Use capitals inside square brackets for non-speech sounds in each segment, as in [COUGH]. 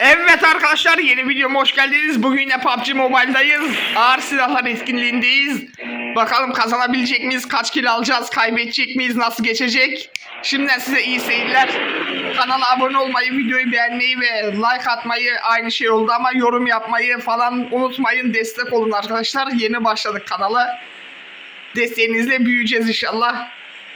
Evet arkadaşlar yeni videoma hoş geldiniz. Bugün yine PUBG Mobile'dayız. Ağır silahlar etkinliğindeyiz. Bakalım kazanabilecek miyiz? Kaç kill alacağız? Kaybedecek miyiz? Nasıl geçecek? Şimdiden size iyi seyirler. Kanala abone olmayı, videoyu beğenmeyi ve like atmayı aynı şey oldu ama yorum yapmayı falan unutmayın. Destek olun arkadaşlar. Yeni başladık kanala. Desteğinizle büyüyeceğiz inşallah.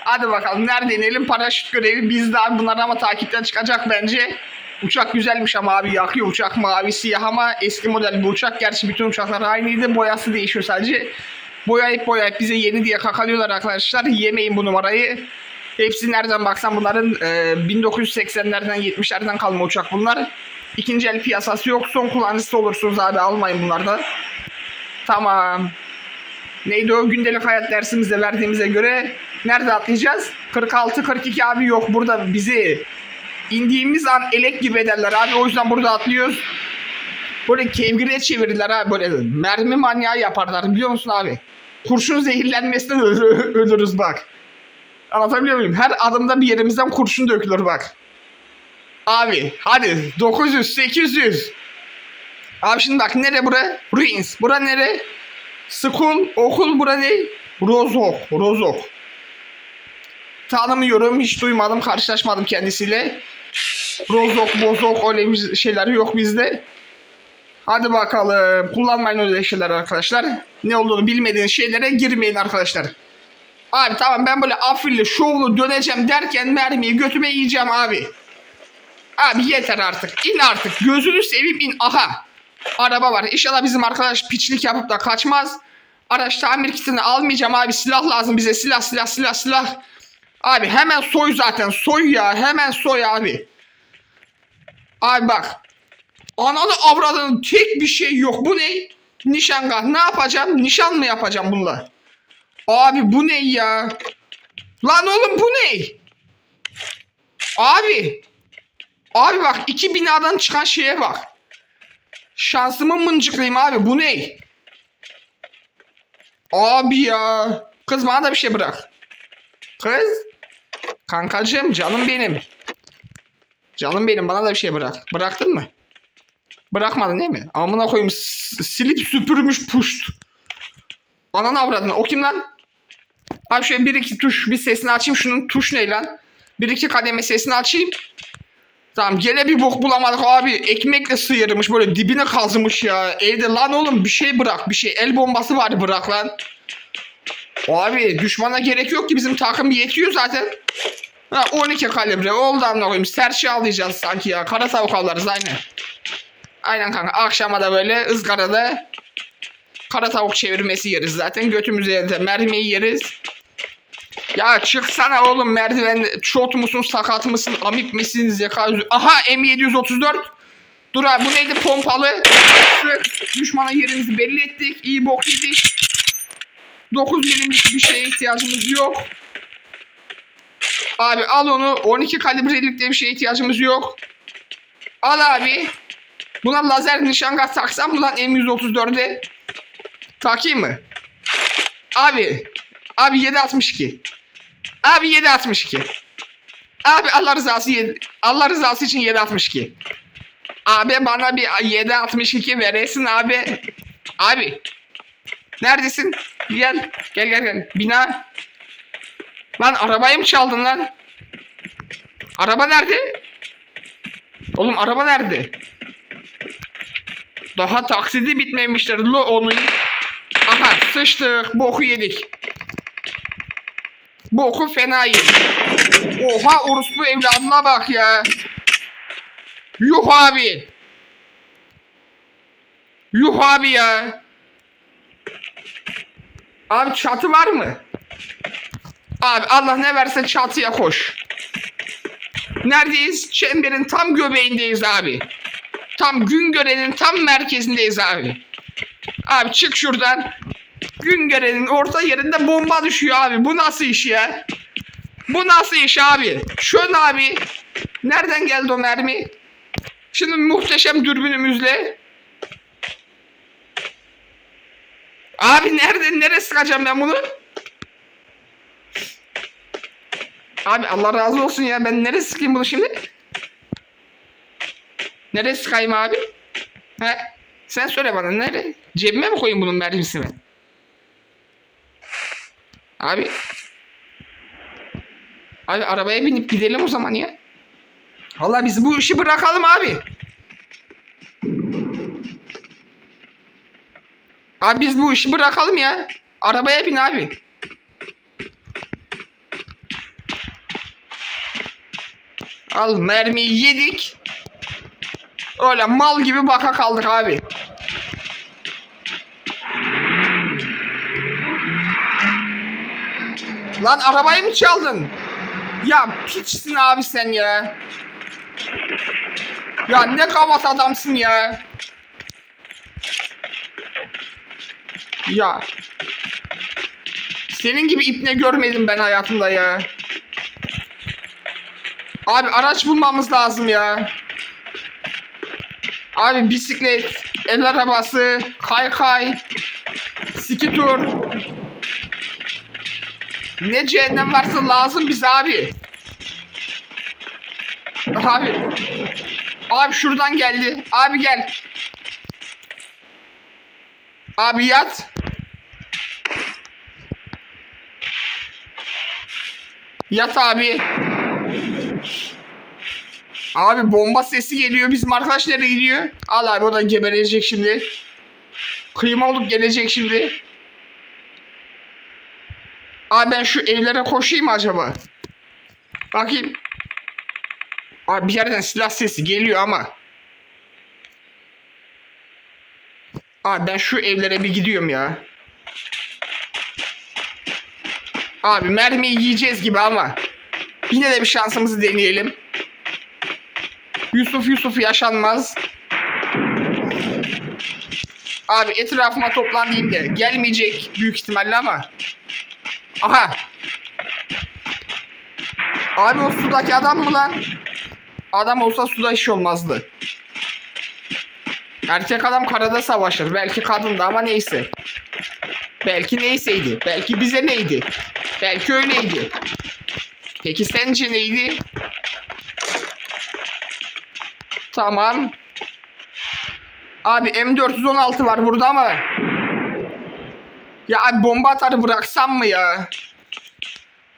Hadi bakalım nerede inelim? Paraşüt görevi bizde abi. Bunlar ama takipten çıkacak bence. Uçak güzelmiş ama abi yakıyor uçak mavi siyah ama eski model bu uçak. Gerçi bütün uçaklar aynıydı. Boyası değişiyor sadece. Boyayıp boyayıp bize yeni diye kakalıyorlar arkadaşlar. Yemeyin bu numarayı. Hepsi nereden baksan bunların e, 1980'lerden 70'lerden kalma uçak bunlar. İkinci el piyasası yok. Son kullanıcısı olursunuz abi almayın bunlardan. Tamam. Neydi o gündelik hayat dersimizde verdiğimize göre nerede atlayacağız? 46-42 abi yok burada bizi indiğimiz an elek gibi ederler abi o yüzden burada atlıyoruz. Böyle kevgire çevirirler abi böyle mermi manyağı yaparlar biliyor musun abi? Kurşun zehirlenmesinden [LAUGHS] ölü- ölürüz bak. Anlatabiliyor muyum? Her adımda bir yerimizden kurşun dökülür bak. Abi hadi 900 800. Abi şimdi bak nere bura? Ruins. Bura nere? School, okul bura ne? Rozok, Rozok. Tanımıyorum, hiç duymadım, karşılaşmadım kendisiyle. Rozok, bozok öyle şeyler yok bizde. Hadi bakalım. Kullanmayın öyle şeyler arkadaşlar. Ne olduğunu bilmediğiniz şeylere girmeyin arkadaşlar. Abi tamam ben böyle afilli, şovlu döneceğim derken mermiyi götüme yiyeceğim abi. Abi yeter artık. İn artık. Gözünü seveyim in. Aha. Araba var. İnşallah bizim arkadaş piçlik yapıp da kaçmaz. Araç tamir kitini almayacağım abi. Silah lazım bize. Silah silah silah silah. Abi hemen soy zaten. Soy ya. Hemen soy abi. Abi bak. Analı avradının tek bir şey yok. Bu ne? Nişangah. Ne yapacağım? Nişan mı yapacağım bununla? Abi bu ne ya? Lan oğlum bu ne? Abi. Abi bak iki binadan çıkan şeye bak. Şansımı mıncıklayayım abi bu ne? Abi ya. Kız bana da bir şey bırak. Kız. Kankacığım canım benim. Canım benim bana da bir şey bırak. Bıraktın mı? Bırakmadın değil mi? Amına koyayım silip süpürmüş puşt. Ananı avradını. O kim lan? Abi şöyle bir iki tuş bir sesini açayım. Şunun tuş ne lan? Bir iki kademe sesini açayım. Tamam gene bir bok bulamadık abi. Ekmekle sıyırmış böyle dibine kazımış ya. Evde lan oğlum bir şey bırak bir şey. El bombası var bırak lan. Abi düşmana gerek yok ki bizim takım yetiyor zaten. Ha 12 kalibre oldu amına koyayım. Serçe alacağız sanki ya. Kara tavuk alırız aynen. Aynen kanka akşama da böyle ızgarada kara tavuk çevirmesi yeriz zaten. Götümüze de mermiyi yeriz. Ya çıksana oğlum merdiven şort musun sakat mısın amip misin zeka Aha M734 Dur abi bu neydi pompalı. Düşmana yerimizi belli ettik iyi bok yedik 9 milimlik bir şeye ihtiyacımız yok Abi al onu 12 kalibrelik de bir şeye ihtiyacımız yok Al abi Buna lazer nişangah taksam lan M134'e Takayım mı? Abi Abi 762 Abi 762. Abi Allah rızası yedi- Allah rızası için 762. Abi bana bir 762 veresin abi. Abi. Neredesin? Gel. Gel gel gel. Bina. Lan arabayı mı çaldın lan? Araba nerede? Oğlum araba nerede? Daha taksidi bitmemiştir. Lo onu. Aha sıçtık. Boku yedik. Bu okul fena yedik. Oha orospu evladına bak ya. Yuh abi. Yuh abi ya. Abi çatı var mı? Abi Allah ne verse çatıya koş. Neredeyiz? Çemberin tam göbeğindeyiz abi. Tam Güngören'in tam merkezindeyiz abi. Abi çık şuradan. Güngören'in orta yerinde bomba düşüyor abi. Bu nasıl iş ya? Bu nasıl iş abi? Şön abi. Nereden geldi o mermi? Şimdi muhteşem dürbünümüzle. Abi nerede nereye sıkacağım ben bunu? Abi Allah razı olsun ya ben nereye sıkayım bunu şimdi? Nereye sıkayım abi? He? Sen söyle bana nere? Cebime mi koyayım bunun mermisini? Abi. Abi arabaya binip gidelim o zaman ya. Vallahi biz bu işi bırakalım abi. Abi biz bu işi bırakalım ya. Arabaya bin abi. Al mermiyi yedik. Öyle mal gibi baka kaldık abi. Lan arabayı mı çaldın? Ya piçsin abi sen ya. Ya ne kavat adamsın ya. Ya. Senin gibi ipne görmedim ben hayatımda ya. Abi araç bulmamız lazım ya. Abi bisiklet, el arabası, kaykay, skitur. Ne cehennem varsa lazım bize abi. Abi. Abi şuradan geldi. Abi gel. Abi yat. Yat abi. Abi bomba sesi geliyor. Bizim arkadaş nereye gidiyor? Al abi o da geberecek şimdi. Kıyma olup gelecek şimdi. Abi ben şu evlere koşayım acaba? Bakayım. Abi bir yerden silah sesi geliyor ama. Abi ben şu evlere bir gidiyorum ya. Abi mermiyi yiyeceğiz gibi ama. Yine de bir şansımızı deneyelim. Yusuf Yusuf yaşanmaz. Abi etrafıma toplan diyeyim de gelmeyecek büyük ihtimalle ama. Aha. Abi o sudaki adam mı lan? Adam olsa suda iş olmazdı. Erkek adam karada savaşır. Belki kadın da ama neyse. Belki neyseydi. Belki bize neydi. Belki öyleydi. Peki sence neydi? Tamam. Abi M416 var burada ama. Ya abi bomba atarı bıraksam mı ya?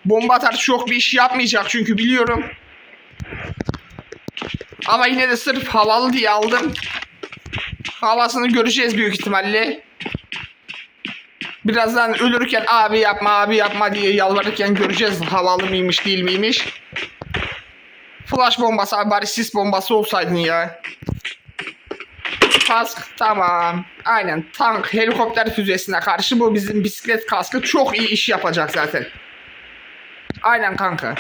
Bomba atar çok bir iş yapmayacak çünkü biliyorum. Ama yine de sırf havalı diye aldım. Havasını göreceğiz büyük ihtimalle. Birazdan ölürken abi yapma abi yapma diye yalvarırken göreceğiz havalı mıymış değil miymiş. Flash bombası abi bari sis bombası olsaydın ya. Kask tamam. Aynen tank helikopter füzesine karşı bu bizim bisiklet kaskı çok iyi iş yapacak zaten. Aynen kanka.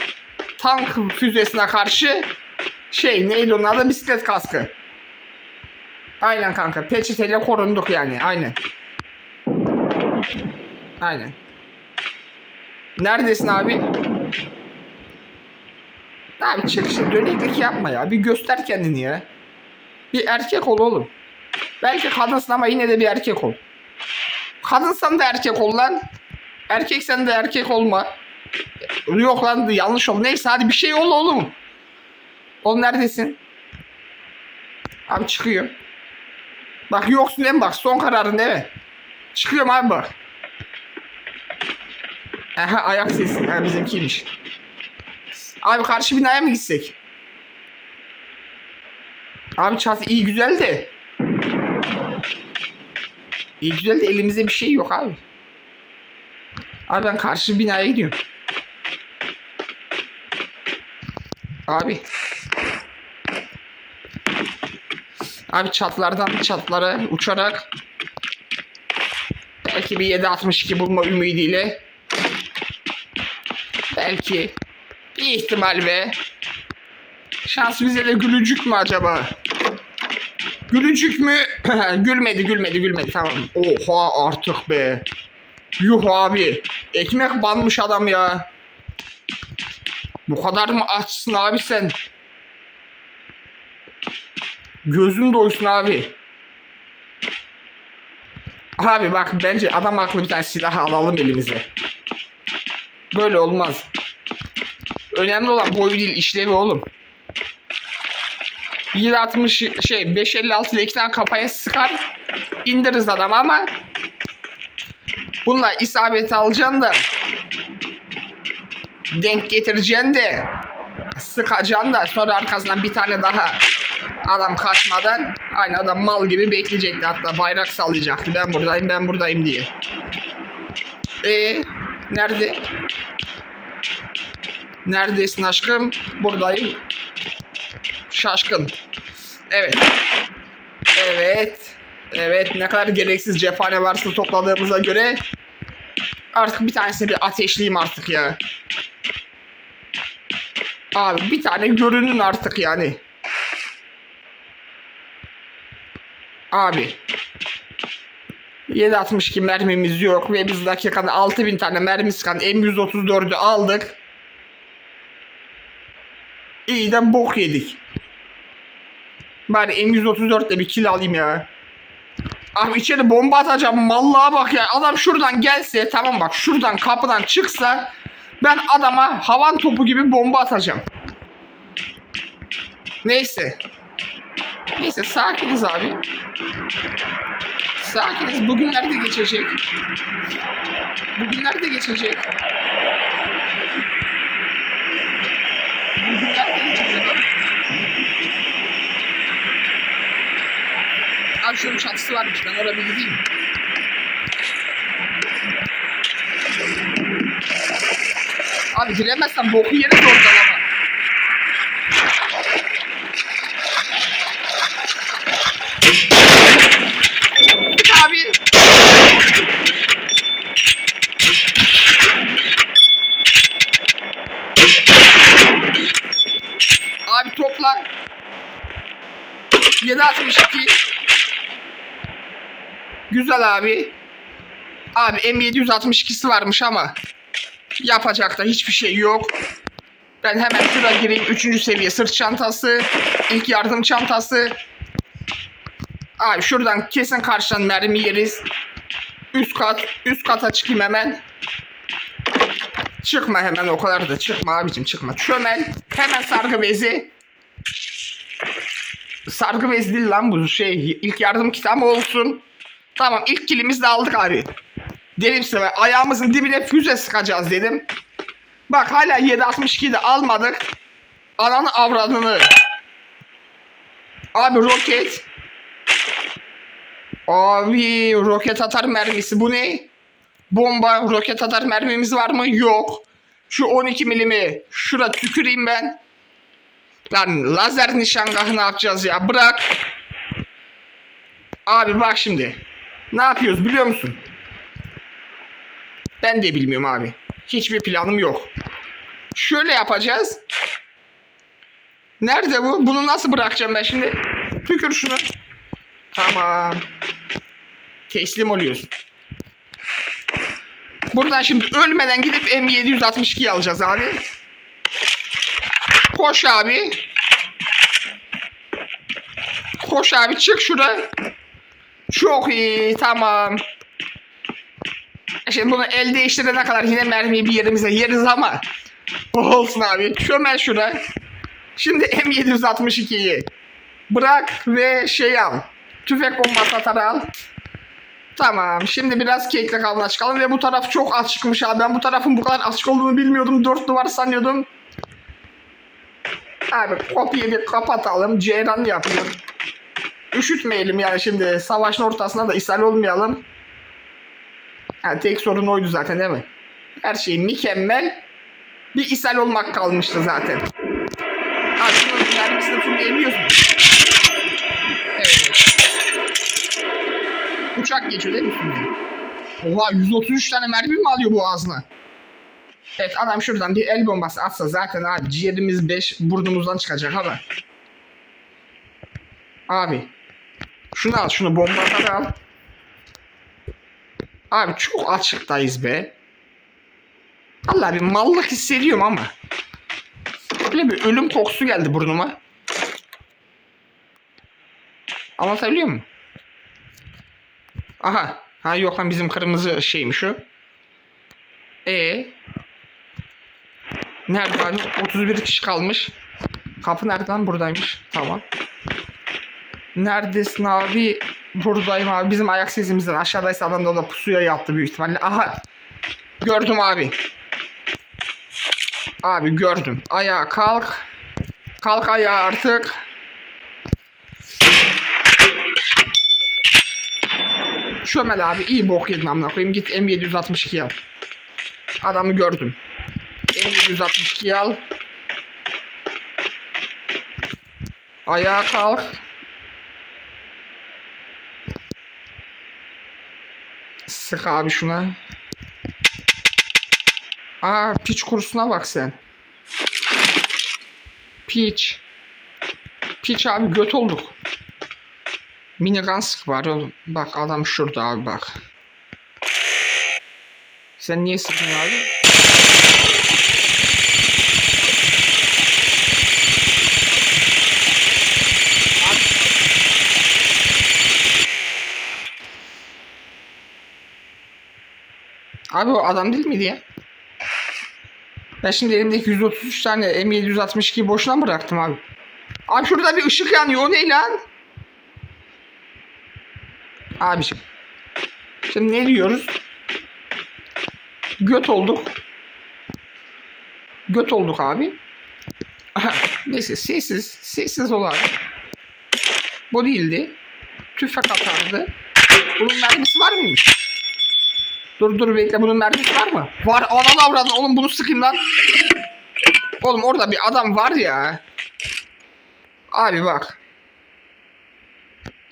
Tank füzesine karşı şey neydi onun adı bisiklet kaskı. Aynen kanka peçeteyle korunduk yani aynen. Aynen. Neredesin abi? Abi çık işte döneklik yapma ya. Bir göster kendini ya. Bir erkek ol oğlum. Belki kadınsın ama yine de bir erkek ol. Kadınsan da erkek ol lan. Erkeksen de erkek olma. Yok lan yanlış ol. Neyse hadi bir şey ol oğlum. Oğlum neredesin? Abi çıkıyor. Bak yoksun mi bak son kararın değil mi? Çıkıyorum abi bak. Aha ayak sesi. Ha bizimkiymiş. Abi karşı binaya mı gitsek? Abi çatı iyi güzel de. İyi güzel de elimizde bir şey yok abi. Abi ben karşı binaya gidiyorum. Abi. Abi çatlardan çatlara uçarak belki bir 762 bulma ümidiyle belki bir ihtimal ve şans bize de gülücük mü acaba? Gülücük mü? [CLEARS THROAT] gülmedi gülmedi gülmedi tamam. Oha artık be. Yuh abi. Ekmek banmış adam ya. Bu kadar mı açsın abi sen? Gözün doysun abi. Abi bak bence adam akıllı bir tane silah alalım elimize. Böyle olmaz. Önemli olan boyu değil işlevi oğlum. 760 şey 556 ile iki tane kafaya sıkar indiririz adamı ama bununla isabet alacaksın da denk getireceksin de sıkacaksın da sonra arkasından bir tane daha adam kaçmadan aynı adam mal gibi bekleyecekti hatta bayrak sallayacaktı ben buradayım ben buradayım diye. Ee nerede? Neredesin aşkım? Buradayım. Şaşkın. Evet. Evet. Evet ne kadar gereksiz cephane varsa topladığımıza göre artık bir tanesini bir ateşleyeyim artık ya. Abi bir tane görünün artık yani. Abi. 7.62 mermimiz yok ve biz dakikada 6000 tane mermi sıkan M134'ü aldık. İyi de bok yedik. Bari M134 ile bir kill alayım ya. Abi içeri bomba atacağım. Mallığa bak ya. Adam şuradan gelse tamam bak şuradan kapıdan çıksa ben adama havan topu gibi bomba atacağım. Neyse. Neyse sakiniz abi. Sakiniz. Bugünler de geçecek. Bugünler de geçecek. Şunun çatısı varmış. Ben oraya bir gideyim. Abi giremezsen boku yeriz oradan ama. Abi. Abi topla. 762. Güzel abi. Abi M762'si varmış ama yapacak da hiçbir şey yok. Ben hemen şuraya gireyim. Üçüncü seviye sırt çantası. ilk yardım çantası. Abi şuradan kesin karşıdan mermi yeriz. Üst kat. Üst kata çıkayım hemen. Çıkma hemen o kadar da çıkma abicim çıkma. Çömel. Hemen sargı bezi. Sargı bezi değil lan bu şey. ilk yardım kitabı olsun. Tamam ilk kilimizi de aldık abi. Dedim size ayağımızın dibine füze sıkacağız dedim. Bak hala 7.62'yi de almadık. Ananı avradını. Abi roket. Abi roket atar mermisi bu ne? Bomba roket atar mermimiz var mı? Yok. Şu 12 milimi şura tüküreyim ben. Lan lazer nişangahı ne yapacağız ya? Bırak. Abi bak şimdi. Ne yapıyoruz biliyor musun? Ben de bilmiyorum abi. Hiçbir planım yok. Şöyle yapacağız. Nerede bu? Bunu nasıl bırakacağım ben şimdi? Tükür şunu. Tamam. Teslim oluyorsun. Buradan şimdi ölmeden gidip M762'yi alacağız abi. Koş abi. Koş abi çık şuraya. Çok iyi tamam. Şimdi bunu el değiştirene kadar yine mermiyi bir yerimize yeriz ama olsun abi. Çömel şuraya. Şimdi M762'yi bırak ve şey al. Tüfek bombası atar al. Tamam. Şimdi biraz kekle kavuna çıkalım ve bu taraf çok açıkmış abi. Ben bu tarafın bu kadar açık olduğunu bilmiyordum. Dört duvar sanıyordum. Abi kopyayı bir kapatalım. Ceyran yapıyorum. Üşütmeyelim yani şimdi. Savaşın ortasında da ishal olmayalım. Yani tek sorun oydu zaten değil mi? Her şey mükemmel. Bir ishal olmak kalmıştı zaten. Abi şunun mermisini fullleyemiyorsun. Evet. Uçak geçiyor değil mi şimdi? Oha 133 tane mermi mi alıyor bu ağzına? Evet adam şuradan bir el bombası atsa zaten abi ciğerimiz 5 burnumuzdan çıkacak ama. Abi. Şunu al şunu bombaları al. Abi çok açıktayız be. Allah bir mallık hissediyorum ama. Böyle bir ölüm kokusu geldi burnuma. Anlatabiliyor muyum? Aha. Ha yok lan bizim kırmızı şeymiş o. E Nerede abi? 31 kişi kalmış. Kapı nereden? Buradaymış. Tamam. Neredesin abi? Buradayım abi. Bizim ayak sesimizden aşağıdaysa adam da pusuya yattı büyük ihtimalle. Aha. Gördüm abi. Abi gördüm. Ayağa kalk. Kalk ayağa artık. Çömel abi iyi bok yedin amına koyayım. Git M762 al. Adamı gördüm. M762 al. Ayağa kalk. Sık abi şuna. Aa piç kursuna bak sen. Piç. Piç abi göt olduk. Minigun sık var oğlum. Bak adam şurada abi bak. Sen niye sıkın abi? Abi o adam değil miydi ya? Ben şimdi elimdeki 133 tane M762 boşuna bıraktım abi? Abi şurada bir ışık yanıyor. O ne lan? Abiciğim. Şimdi ne diyoruz? Göt olduk. Göt olduk abi. Aha, Neyse sessiz. Sessiz ol abi. Bu değildi. Tüfek atardı. Bunun mermisi var mıymış? Dur dur bekle bunun mermisi var mı? Var ananı avradın oğlum bunu sıkayım lan. Oğlum orada bir adam var ya. Abi bak.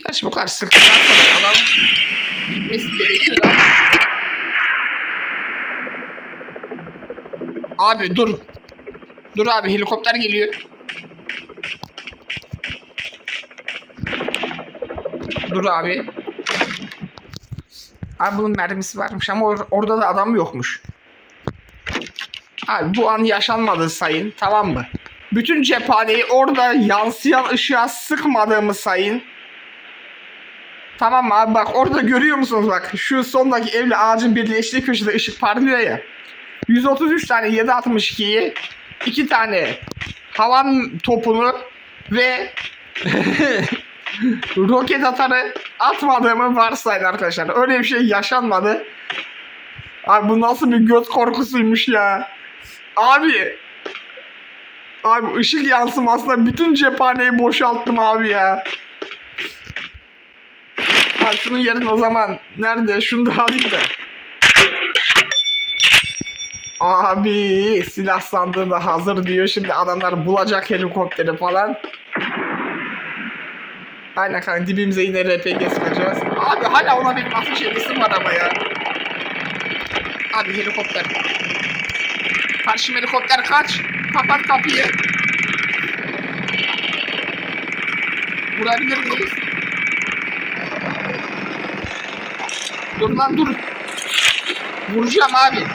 Gerçi bu kadar sonra adam gitmesi gerekiyor lan. Abi dur. Dur abi helikopter geliyor. Dur abi. Abi bunun mermisi varmış ama or- orada da adam yokmuş. Abi bu an yaşanmadı sayın tamam mı? Bütün cephaneyi orada yansıyan ışığa sıkmadığımı sayın. Tamam mı abi bak orada görüyor musunuz bak şu sondaki evle ağacın birleştiği köşede ışık parlıyor ya. 133 tane 762'yi 2 tane havan topunu ve [LAUGHS] roket atarı atmadığımı varsayın arkadaşlar. Öyle bir şey yaşanmadı. Abi bu nasıl bir göz korkusuymuş ya. Abi. Abi ışık yansımasına bütün cephaneyi boşalttım abi ya. Abi şunun yerine o zaman nerede? Şunu da alayım da. Abi silah sandığı da hazır diyor. Şimdi adamlar bulacak helikopteri falan. Aynen kanka dibimize yine RPG sıkacağız. Abi hala ona benim atış edesim var ama ya. Abi helikopter. Karşı helikopter kaç. Kapat kapıyı. Vurabilir miyiz? Dur lan dur. Vuracağım abi.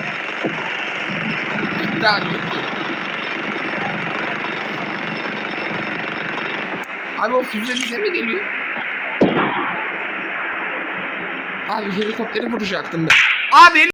Bitti abi Abi o füze bize mi geliyor? Abi helikopteri vuracaktım ben. Abi